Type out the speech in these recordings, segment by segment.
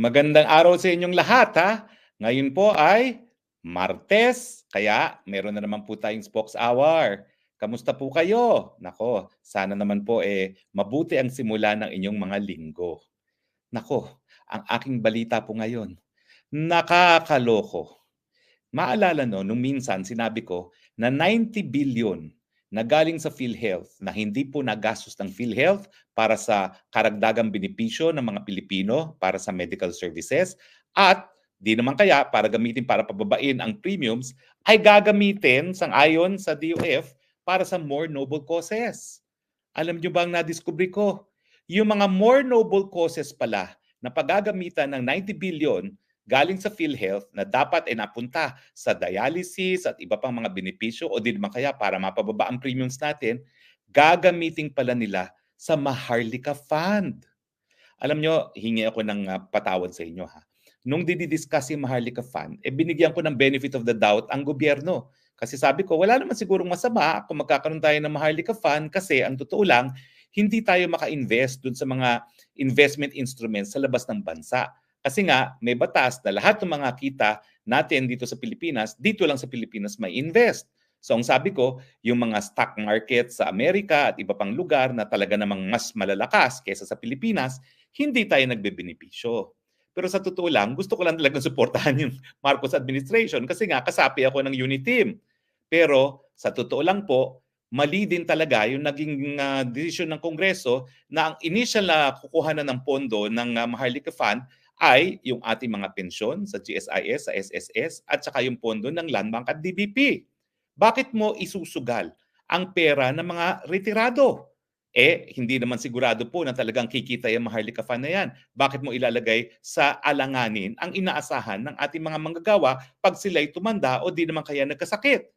Magandang araw sa inyong lahat ha. Ngayon po ay Martes, kaya meron na naman po tayong Spokes Hour. Kamusta po kayo? Nako, sana naman po eh mabuti ang simula ng inyong mga linggo. Nako, ang aking balita po ngayon, nakakaloko. Maalala no, nung minsan sinabi ko na 90 billion na galing sa PhilHealth na hindi po nagastos ng PhilHealth para sa karagdagang benepisyo ng mga Pilipino para sa medical services at di naman kaya para gamitin para pababain ang premiums ay gagamitin sang ayon sa DOF para sa more noble causes. Alam niyo ba ang nadiskubre ko? Yung mga more noble causes pala na paggagamitan ng 90 billion galing sa PhilHealth na dapat ay napunta sa dialysis at iba pang mga benepisyo o di naman kaya para mapababa ang premiums natin, gagamitin pala nila sa Maharlika Fund. Alam nyo, hingi ako ng uh, patawad sa inyo ha. Nung didiscuss yung Maharlika Fund, eh binigyan ko ng benefit of the doubt ang gobyerno. Kasi sabi ko, wala naman sigurong masama kung magkakaroon tayo ng Maharlika Fund kasi ang totoo lang, hindi tayo maka-invest dun sa mga investment instruments sa labas ng bansa. Kasi nga, may batas na lahat ng mga kita natin dito sa Pilipinas, dito lang sa Pilipinas may invest. So ang sabi ko, yung mga stock market sa Amerika at iba pang lugar na talaga namang mas malalakas kaysa sa Pilipinas, hindi tayo nagbebenepisyo. Pero sa totoo lang, gusto ko lang talagang suportahan yung Marcos administration kasi nga kasapi ako ng unit team. Pero sa totoo lang po, mali din talaga yung naging uh, desisyon ng Kongreso na ang initial na kukuha na ng pondo ng uh, Maharlika Fund ay yung ating mga pensyon sa GSIS, sa SSS, at saka yung pondo ng Land Bank at DBP. Bakit mo isusugal ang pera ng mga retirado? Eh, hindi naman sigurado po na talagang kikita yung Maharlika Fund na yan. Bakit mo ilalagay sa alanganin ang inaasahan ng ating mga manggagawa pag sila'y tumanda o di naman kaya nagkasakit?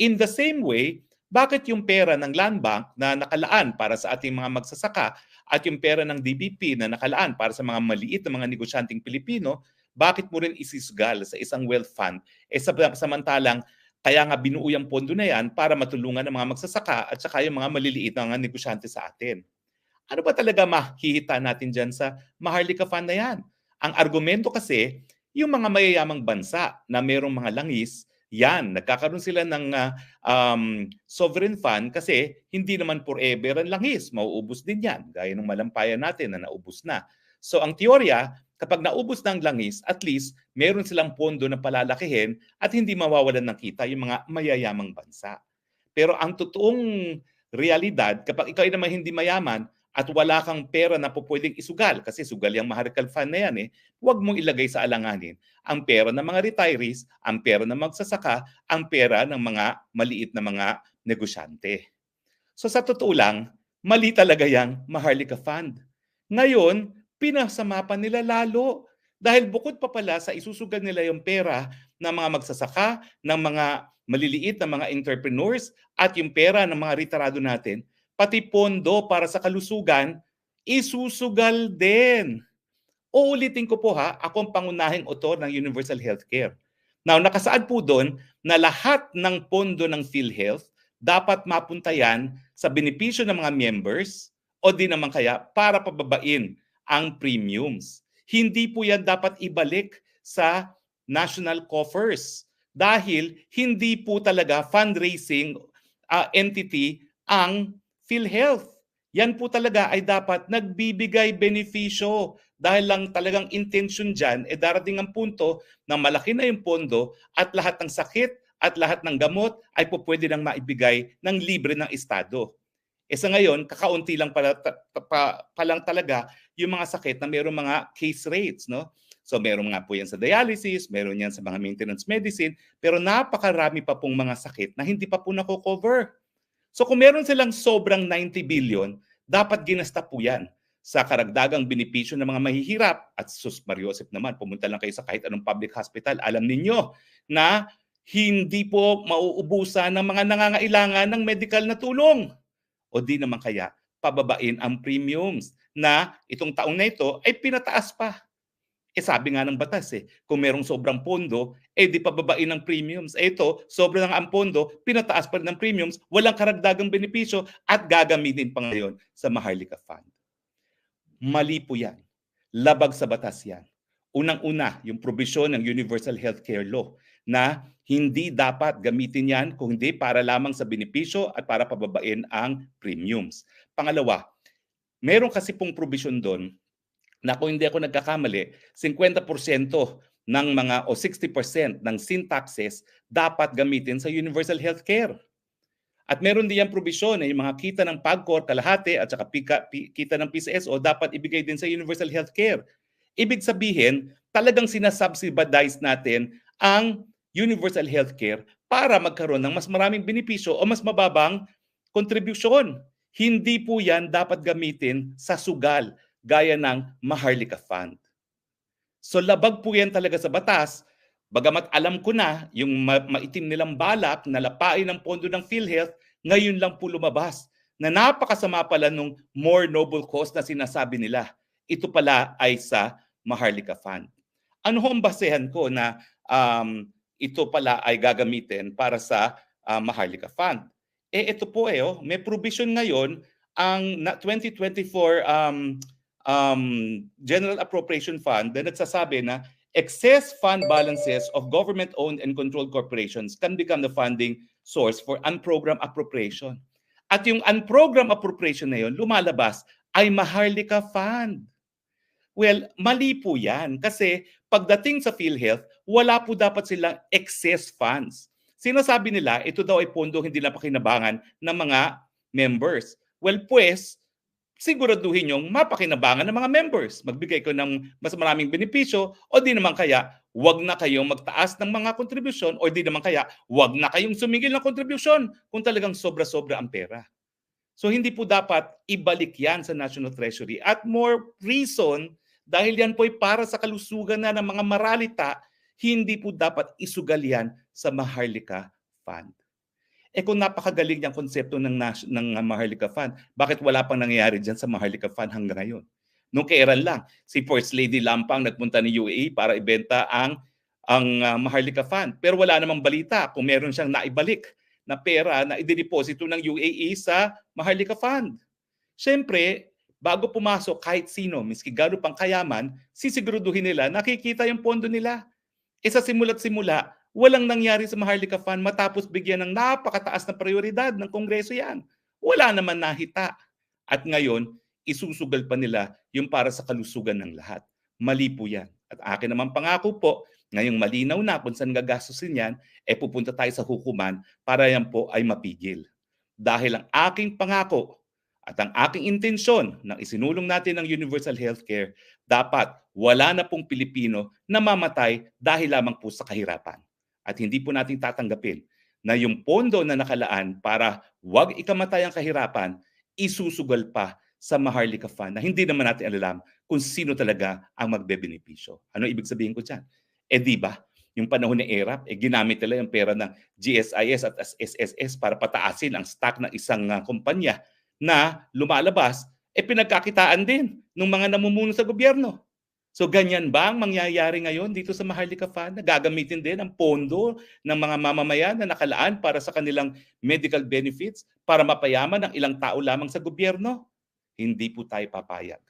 In the same way, bakit yung pera ng land bank na nakalaan para sa ating mga magsasaka at yung pera ng DBP na nakalaan para sa mga maliit na mga negosyanteng Pilipino, bakit mo rin isisgal sa isang wealth fund? Eh samantalang kaya nga binuo yung pondo na yan para matulungan ng mga magsasaka at saka yung mga maliliit na mga negosyante sa atin. Ano ba talaga makikita natin dyan sa Maharlika Fund na yan? Ang argumento kasi, yung mga mayayamang bansa na mayroong mga langis, yan, nagkakaroon sila ng uh, um, sovereign fund kasi hindi naman forever ang langis. Mauubos din yan, gaya ng malampayan natin na naubos na. So ang teorya, kapag naubos na ang langis, at least meron silang pondo na palalakihin at hindi mawawalan ng kita yung mga mayayamang bansa. Pero ang totoong realidad, kapag ikaw ay naman hindi mayaman, at wala kang pera na po pwedeng isugal kasi sugal yung Maharikal Fund na yan eh, huwag mong ilagay sa alanganin ang pera ng mga retirees, ang pera ng magsasaka, ang pera ng mga maliit na mga negosyante. So sa totoo lang, mali talaga yung Maharlika Fund. Ngayon, pinasama pa nila lalo dahil bukod pa pala sa isusugal nila yung pera ng mga magsasaka, ng mga maliliit na mga entrepreneurs at yung pera ng mga retirado natin, pati pondo para sa kalusugan, isusugal din. Uulitin ko po ha, ako ang pangunahing otor ng Universal Healthcare. Now, nakasaad po doon na lahat ng pondo ng PhilHealth dapat mapunta yan sa benepisyo ng mga members o di naman kaya para pababain ang premiums. Hindi po yan dapat ibalik sa national coffers dahil hindi po talaga fundraising uh, entity ang PhilHealth. Yan po talaga ay dapat nagbibigay benepisyo dahil lang talagang intention dyan, eh darating ang punto na malaki na yung pondo at lahat ng sakit at lahat ng gamot ay po pwede nang maibigay ng libre ng Estado. E sa ngayon, kakaunti lang pala, pa, pa, pa lang talaga yung mga sakit na mayroong mga case rates. No? So meron nga po yan sa dialysis, meron yan sa mga maintenance medicine, pero napakarami pa pong mga sakit na hindi pa po nako-cover. So kung meron silang sobrang 90 billion, dapat ginasta po yan sa karagdagang benepisyo ng mga mahihirap. At sus Mariosep naman, pumunta lang kayo sa kahit anong public hospital. Alam ninyo na hindi po mauubusan ng mga nangangailangan ng medical na tulong. O di naman kaya pababain ang premiums na itong taong na ito ay pinataas pa. Eh sabi nga ng batas eh, kung merong sobrang pondo, eh di pababain ng premiums. Eh ito, sobrang ang pondo, pinataas pa rin ng premiums, walang karagdagang benepisyo at gagamitin pa ngayon sa Maharlika Fund. Mali po yan. Labag sa batas yan. unang-una, yung provision ng Universal Healthcare Law na hindi dapat gamitin yan kung hindi para lamang sa benepisyo at para pababain ang premiums. Pangalawa, meron kasi pong provision doon na kung hindi ako nagkakamali, 50% ng mga o 60% ng sin taxes dapat gamitin sa universal healthcare. At meron din yung provision na yung mga kita ng PAGCOR, kalahati, at saka pika, kita ng PCSO dapat ibigay din sa universal healthcare. Ibig sabihin, talagang sinasubsidize natin ang universal healthcare para magkaroon ng mas maraming benepisyo o mas mababang kontribusyon. Hindi po yan dapat gamitin sa sugal gaya ng Maharlika Fund. So labag po yan talaga sa batas Bagamat alam ko na yung ma- maitim nilang balak na lapain ng pondo ng PhilHealth, ngayon lang po lumabas na napakasama pala nung more noble cause na sinasabi nila. Ito pala ay sa Maharlika Fund. Ano ang basehan ko na um, ito pala ay gagamitin para sa uh, Maharlika Fund? Eh ito po eh, oh, may provision ngayon ang 2024 um, um, General Appropriation Fund na nagsasabi na excess fund balances of government-owned and controlled corporations can become the funding source for unprogrammed appropriation. At yung unprogrammed appropriation na yun, lumalabas ay Maharlika Fund. Well, mali po yan kasi pagdating sa PhilHealth, wala po dapat silang excess funds. Sinasabi nila, ito daw ay pondo hindi na pakinabangan ng mga members. Well, pues, siguraduhin yung mapakinabangan ng mga members. Magbigay ko ng mas maraming benepisyo o di naman kaya wag na kayong magtaas ng mga kontribusyon o di naman kaya wag na kayong sumigil ng kontribusyon kung talagang sobra-sobra ang pera. So hindi po dapat ibalik yan sa National Treasury. At more reason, dahil yan po ay para sa kalusugan na ng mga maralita, hindi po dapat isugal yan sa Maharlika Fund. Eh kung napakagaling yung konsepto ng, ng Maharlika Fund, bakit wala pang nangyayari dyan sa Maharlika Fund hanggang ngayon? Nung kairan lang, si First Lady Lampang nagpunta ni UAE para ibenta ang ang uh, Maharlika Fund. Pero wala namang balita kung meron siyang naibalik na pera na idideposito ng UAE sa Maharlika Fund. Siyempre, bago pumasok kahit sino, miski gano'n pang kayaman, sisiguraduhin nila nakikita yung pondo nila. E sa simula't simula, Walang nangyari sa Maharlika Fund matapos bigyan ng napakataas na prioridad ng Kongreso yan. Wala naman nahita. At ngayon, isusugal pa nila yung para sa kalusugan ng lahat. Mali po yan. At akin naman pangako po, ngayong malinaw na kung saan gagastusin yan, e eh pupunta tayo sa hukuman para yan po ay mapigil. Dahil ang aking pangako at ang aking intensyon ng isinulong natin ng universal healthcare, dapat wala na pong Pilipino na mamatay dahil lamang po sa kahirapan at hindi po natin tatanggapin na yung pondo na nakalaan para wag ikamatay ang kahirapan, isusugal pa sa Maharlika Fund na hindi naman natin alam kung sino talaga ang magbebenepisyo. Ano ibig sabihin ko dyan? Eh di ba, yung panahon ni ERAP, eh, ginamit nila yung pera ng GSIS at SSS para pataasin ang stock ng isang uh, kumpanya na lumalabas, eh pinagkakitaan din ng mga namumuno sa gobyerno. So ganyan ba ang mangyayari ngayon dito sa Maharlika Fund? Nagagamitin din ang pondo ng mga mamamayan na nakalaan para sa kanilang medical benefits para mapayaman ang ilang tao lamang sa gobyerno? Hindi po tayo papayag.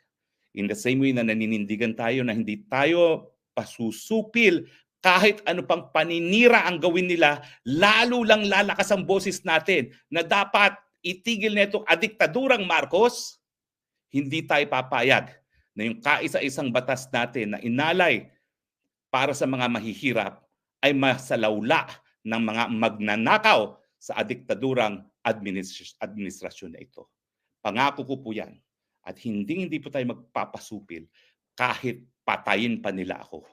In the same way na naninindigan tayo na hindi tayo pasusupil kahit ano pang paninira ang gawin nila, lalo lang lalakas ang boses natin na dapat itigil na itong adiktadurang Marcos, hindi tayo papayag na yung kaisa-isang batas natin na inalay para sa mga mahihirap ay masalawla ng mga magnanakaw sa adiktadurang administ- administrasyon na ito. Pangako ko po yan. At hindi hindi po tayo magpapasupil kahit patayin pa nila ako.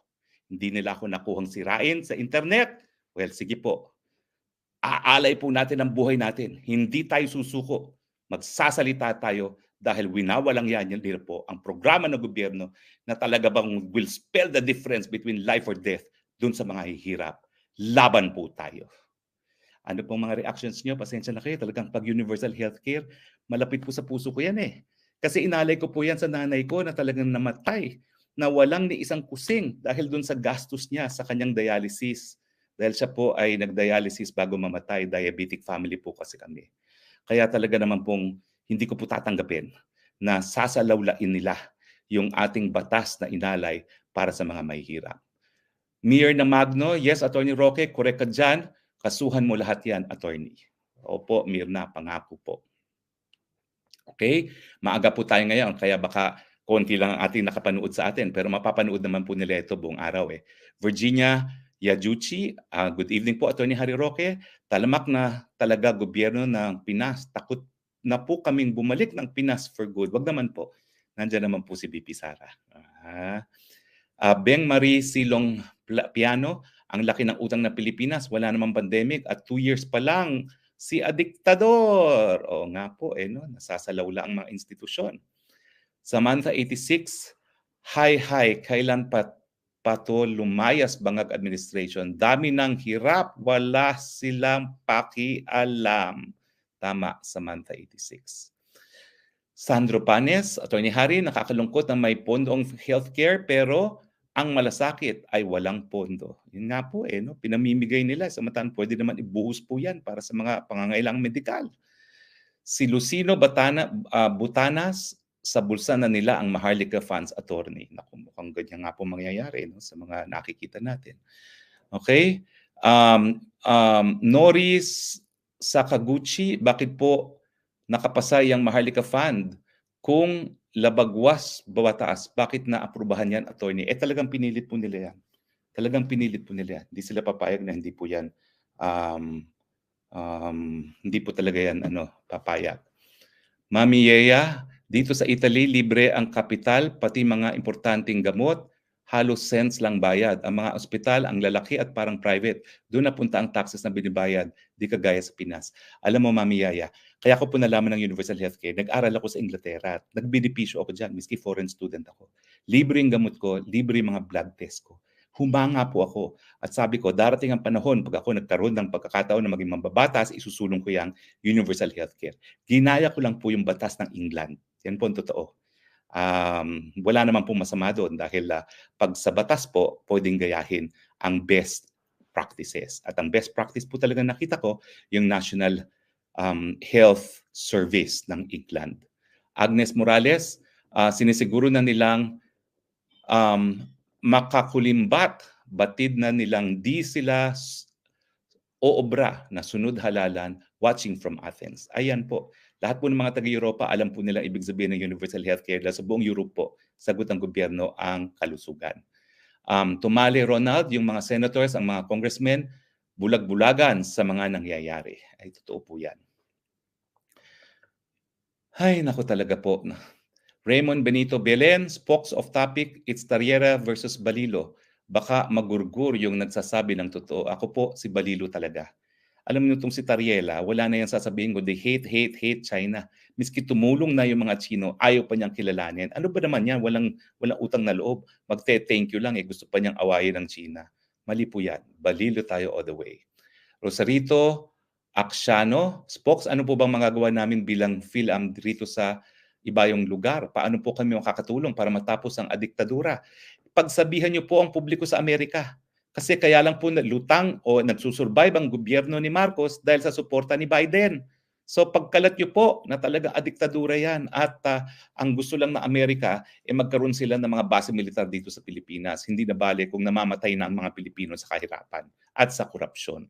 Hindi nila ako nakuhang sirain sa internet. Well, sige po. Aalay po natin ang buhay natin. Hindi tayo susuko. Magsasalita tayo dahil winawalang yan yan po ang programa ng gobyerno na talaga bang will spell the difference between life or death dun sa mga hihirap. Laban po tayo. Ano pong mga reactions nyo? Pasensya na kayo. Talagang pag universal healthcare, malapit po sa puso ko yan eh. Kasi inalay ko po yan sa nanay ko na talagang namatay na walang ni isang kusing dahil dun sa gastos niya sa kanyang dialysis. Dahil siya po ay nagdialysis bago mamatay. Diabetic family po kasi kami. Kaya talaga naman pong hindi ko po tatanggapin na sasalawlain nila yung ating batas na inalay para sa mga mahihirap. Mayor na Magno, yes, Attorney Roque, correct ka dyan. Kasuhan mo lahat yan, Attorney. Opo, Mirna, pangako po. Okay? Maaga po tayo ngayon, kaya baka konti lang ang ating nakapanood sa atin, pero mapapanood naman po nila ito buong araw. Eh. Virginia Yajuchi, uh, good evening po, Attorney Harry Roque. Talamak na talaga gobyerno ng Pinas. Takot na po kaming bumalik ng Pinas for good. Wag naman po. Nandiyan naman po si BP Sara. Uh, uh, Beng Marie Silong Piano, ang laki ng utang ng Pilipinas, wala namang pandemic at two years pa lang si adiktador. O nga po, eh, no? nasasalaw lang ang mga institusyon. Samantha 86, hi hi, kailan pa pato lumayas bangag administration? Dami ng hirap, wala silang pakialam. Tama, Samantha 86. Sandro Panes, Attorney Harry, nakakalungkot na may pondong healthcare pero ang malasakit ay walang pondo. Yun nga po eh, no? pinamimigay nila. Samantaan pwede naman ibuhos po yan para sa mga pangangailangang medikal. Si Lucino Batana, uh, Butanas, sa bulsa na nila ang Maharlika Funds Attorney. Naku, mukhang ganyan nga po mangyayari no? sa mga nakikita natin. Okay? Um, um, Norris Sakaguchi, bakit po nakapasa yung Maharlika Fund? Kung labagwas bawataas, bakit na-aprubahan yan, attorney? Eh talagang pinilit po nila yan. Talagang pinilit po nila yan. Hindi sila papayag na hindi po yan, um, um, hindi po talaga yan ano, papayag. Mami Yeya, dito sa Italy, libre ang kapital, pati mga importanteng gamot, halos cents lang bayad. Ang mga ospital, ang lalaki at parang private, doon napunta ang taxes na binibayad, di kagaya sa Pinas. Alam mo, Mami Yaya, kaya ako po nalaman ng Universal Healthcare, nag-aral ako sa Inglaterra, nagbenepisyo ako dyan, miski foreign student ako. Libre yung gamot ko, libre mga blood test ko. Humanga po ako at sabi ko, darating ang panahon pag ako nagkaroon ng pagkakataon na maging mambabatas, isusulong ko yung Universal Healthcare. Ginaya ko lang po yung batas ng England. Yan po ang totoo um, wala naman pong masama doon dahil uh, pag sa batas po, pwedeng gayahin ang best practices. At ang best practice po talaga nakita ko, yung National um, Health Service ng England. Agnes Morales, uh, sinisiguro na nilang um, makakulimbat, batid na nilang di sila oobra na sunod halalan watching from Athens. Ayan po. Lahat po ng mga taga-Europa, alam po nila ibig sabihin ng universal healthcare dahil sa buong Europe po, sagot ng gobyerno ang kalusugan. Um, tumali Ronald, yung mga senators, ang mga congressmen, bulag-bulagan sa mga nangyayari. Ay, totoo po yan. Ay, nako talaga po. Raymond Benito Belen, spokes of topic, it's Tariera versus Balilo. Baka magurgur yung nagsasabi ng totoo. Ako po, si Balilo talaga. Alam niyo itong si Tariela, wala na yan sasabihin ko, they hate, hate, hate China. Miski tumulong na yung mga Chino, ayaw pa niyang kilalanin. Ano ba naman yan? Walang, walang utang na loob. Magte-thank you lang eh. Gusto pa niyang awayin ng China. Mali po yan. Balilo tayo all the way. Rosarito, Aksano, Spokes, ano po bang magagawa namin bilang PhilAm dito sa iba yung lugar? Paano po kami makakatulong para matapos ang adiktadura? Pagsabihan niyo po ang publiko sa Amerika kasi kaya lang po lutang o nagsusurvive ang gobyerno ni Marcos dahil sa suporta ni Biden. So pagkalat nyo po na talaga adiktadura yan at uh, ang gusto lang na Amerika eh, magkaroon sila ng mga base militar dito sa Pilipinas. Hindi na bale kung namamatay na ang mga Pilipino sa kahirapan at sa korupsyon.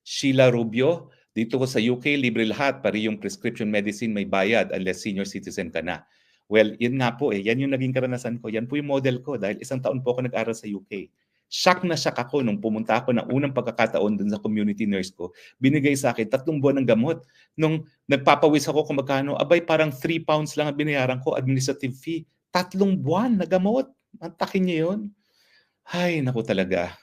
Sheila Rubio, dito ko sa UK, libre lahat, pari yung prescription medicine may bayad unless senior citizen ka na. Well, yun nga po eh, yan yung naging karanasan ko. Yan po yung model ko dahil isang taon po ako nag-aral sa UK shock na shock ako nung pumunta ako ng unang pagkakataon dun sa community nurse ko. Binigay sa akin tatlong buwan ng gamot. Nung nagpapawis ako kung magkano, abay parang 3 pounds lang ang binayaran ko, administrative fee. Tatlong buwan na gamot. Mantakin niyo yun. Ay, naku talaga.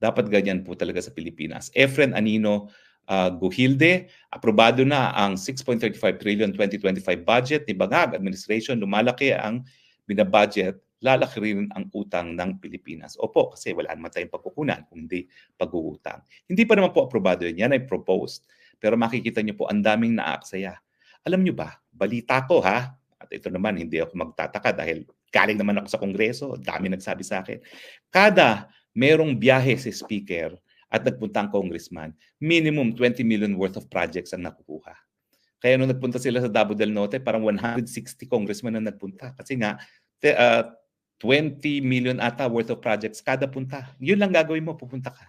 Dapat ganyan po talaga sa Pilipinas. Efren Anino uh, Guhilde, aprobado na ang 6.35 trillion 2025 budget ni Bangag Administration. Lumalaki ang binabudget lalaki rin ang utang ng Pilipinas. Opo, kasi wala naman tayong pagkukunan, kundi pag-uutang. Hindi pa naman po aprobado yun. Yan ay proposed. Pero makikita niyo po, ang daming naaksaya. Alam niyo ba, balita ko ha, at ito naman, hindi ako magtataka dahil galing naman ako sa Kongreso, dami nagsabi sa akin. Kada merong biyahe si speaker at nagpunta ang congressman, minimum 20 million worth of projects ang nakukuha. Kaya nung nagpunta sila sa Davao del Norte, parang 160 congressmen na nagpunta. Kasi nga, te- uh, 20 million ata worth of projects kada punta. Yun lang gagawin mo, pupunta ka.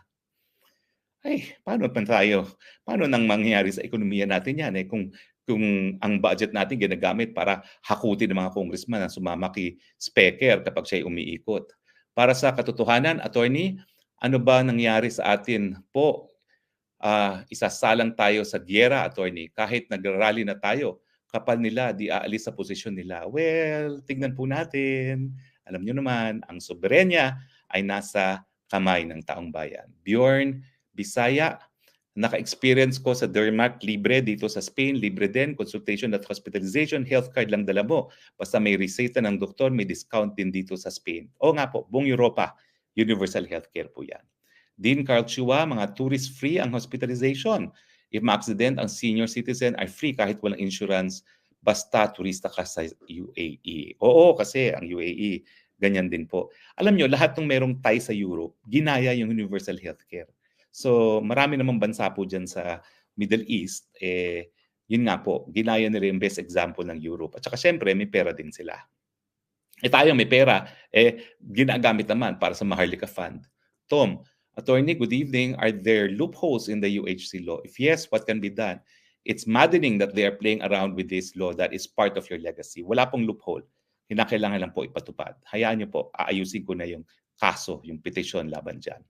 Ay, paano pa tayo? Paano nang mangyayari sa ekonomiya natin yan? Eh, kung, kung ang budget natin ginagamit para hakutin ng mga congressman na sumama kay Speaker kapag siya umiikot. Para sa katotohanan, attorney, ano ba nangyari sa atin po? Uh, isasalang tayo sa giyera, attorney, kahit nagrally na tayo kapal nila, di aalis sa posisyon nila. Well, tignan po natin. Alam nyo naman, ang soberenya ay nasa kamay ng taong bayan. Bjorn, Bisaya, naka-experience ko sa Dermac libre dito sa Spain, libre din, consultation at hospitalization, health card lang dala mo. Basta may reseta ng doktor, may discount din dito sa Spain. O nga po, buong Europa, universal healthcare po yan. Dean Carl Chua, mga tourist-free ang hospitalization. If ma-accident, ang senior citizen ay free kahit walang insurance basta turista ka sa UAE. Oo, kasi ang UAE, ganyan din po. Alam nyo, lahat ng merong tie sa Europe, ginaya yung universal healthcare. So marami namang bansa po dyan sa Middle East, eh, yun nga po, ginaya nila yung best example ng Europe. At saka syempre, may pera din sila. Eh tayo may pera, eh ginagamit naman para sa Maharlika Fund. Tom, Attorney, good evening. Are there loopholes in the UHC law? If yes, what can be done? It's maddening that they are playing around with this law that is part of your legacy. Wala pong loophole. Kinakailangan lang po ipatupad. Hayaan niyo po, aayusin ko na yung kaso, yung petition laban dyan.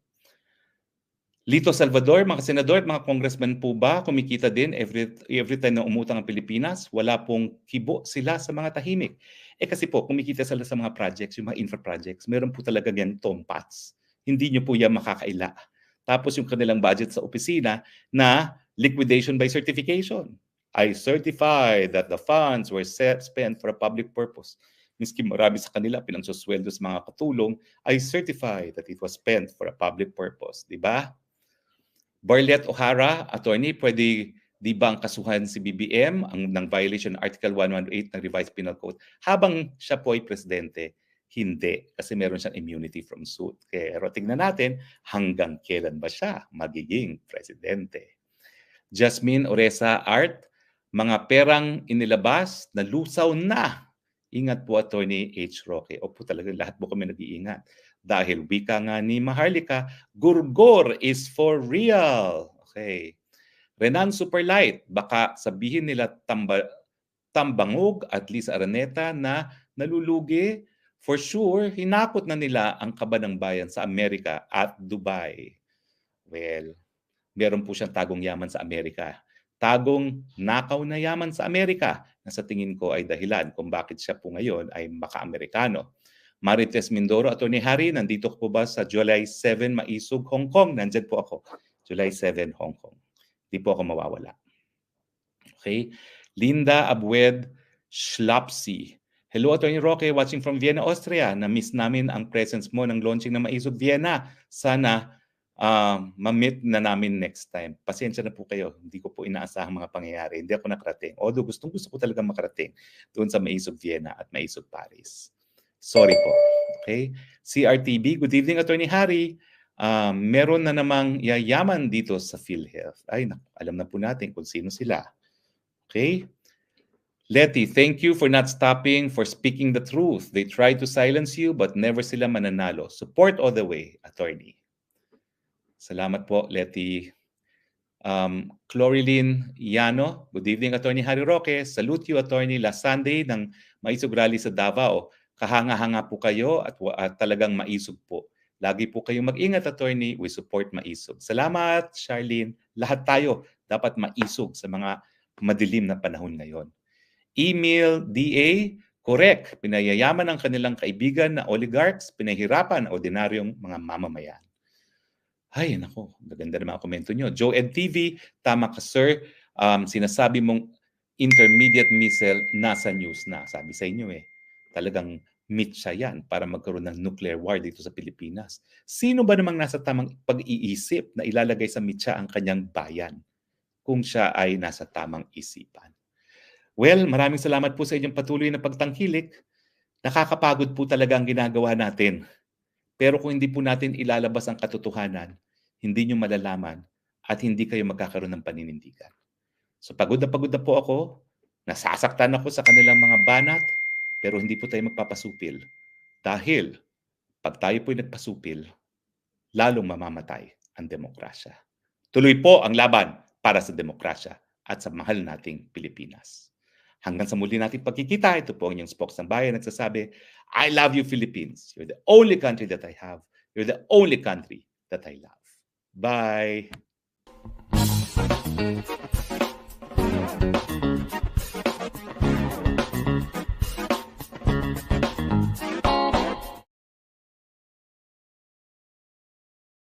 Lito Salvador, mga senador at mga congressman po ba kumikita din every, every time na umutang ang Pilipinas? Wala pong kibo sila sa mga tahimik. Eh kasi po, kumikita sila sa mga projects, yung mga infra projects, meron po talaga yan tompats. Hindi nyo po yan makakaila. Tapos yung kanilang budget sa opisina na liquidation by certification. I certify that the funds were set, spent for a public purpose. Miski marami sa kanila pinangsusweldo sa mga katulong, I certify that it was spent for a public purpose. Di ba? Barlet O'Hara, attorney, pwede di ba ang kasuhan si BBM ang ng violation Article 118 ng Revised Penal Code habang siya po ay presidente? Hindi, kasi meron siyang immunity from suit. Pero tingnan natin hanggang kailan ba siya magiging presidente. Jasmine Oresa Art, mga perang inilabas na lusaw na. Ingat po, Attorney H. Roque. Opo talaga, lahat po kami nag-iingat dahil wika nga ni Maharlika, gurgor is for real. Okay. Renan Superlight, baka sabihin nila tamba, tambangog at least Araneta na nalulugi. For sure, hinakot na nila ang kaba ng bayan sa Amerika at Dubai. Well, meron po siyang tagong yaman sa Amerika. Tagong nakaw na yaman sa Amerika na sa tingin ko ay dahilan kung bakit siya po ngayon ay maka-Amerikano. Marites Mindoro, Attorney Harry, nandito po ba sa July 7 Maisog, Hong Kong? Nandyan po ako. July 7, Hong Kong. Hindi po ako mawawala. Okay. Linda Abued Schlapsi. Hello, Attorney Roque, watching from Vienna, Austria. Na-miss namin ang presence mo ng launching ng Maisog Vienna. Sana uh, ma-meet na namin next time. Pasensya na po kayo. Hindi ko po inaasahang mga pangyayari. Hindi ako nakarating. Although gustong gusto ko talaga makarating doon sa Maisog Vienna at Maisog Paris. Sorry po. Okay? CRTB, good evening Attorney Harry. Um, meron na namang yayaman dito sa PhilHealth. Ay, alam na po natin kung sino sila. Okay? Letty, thank you for not stopping, for speaking the truth. They tried to silence you, but never sila mananalo. Support all the way, attorney. Salamat po, Letty. Um, Clorilyn Yano, good evening, Attorney Harry Roque. Salute you, Attorney. Last Sunday ng Maisog Rally sa Davao kahanga-hanga po kayo at, at talagang maisog po. Lagi po kayong mag-ingat, attorney. We support maisog. Salamat, Charlene. Lahat tayo dapat maisog sa mga madilim na panahon ngayon. Email DA, correct. Pinayayaman ang kanilang kaibigan na oligarchs, pinahirapan ang ordinaryong mga mamamayan. Ay, nako, maganda na mga komento nyo. Joe Ed TV, tama ka sir. Um, sinasabi mong intermediate missile nasa news na. Sabi sa inyo eh talagang mitsa yan para magkaroon ng nuclear war dito sa Pilipinas. Sino ba namang nasa tamang pag-iisip na ilalagay sa mitsa ang kanyang bayan kung siya ay nasa tamang isipan? Well, maraming salamat po sa inyong patuloy na pagtangkilik. Nakakapagod po talaga ang ginagawa natin. Pero kung hindi po natin ilalabas ang katotohanan, hindi nyo malalaman at hindi kayo magkakaroon ng paninindigan. So pagod na pagod na po ako, nasasaktan ako sa kanilang mga banat, pero hindi po tayo magpapasupil. Dahil pag tayo po'y nagpasupil, lalong mamamatay ang demokrasya. Tuloy po ang laban para sa demokrasya at sa mahal nating Pilipinas. Hanggang sa muli nating pagkikita, ito po ang inyong spokes ng bayan nagsasabi, I love you Philippines. You're the only country that I have. You're the only country that I love. Bye!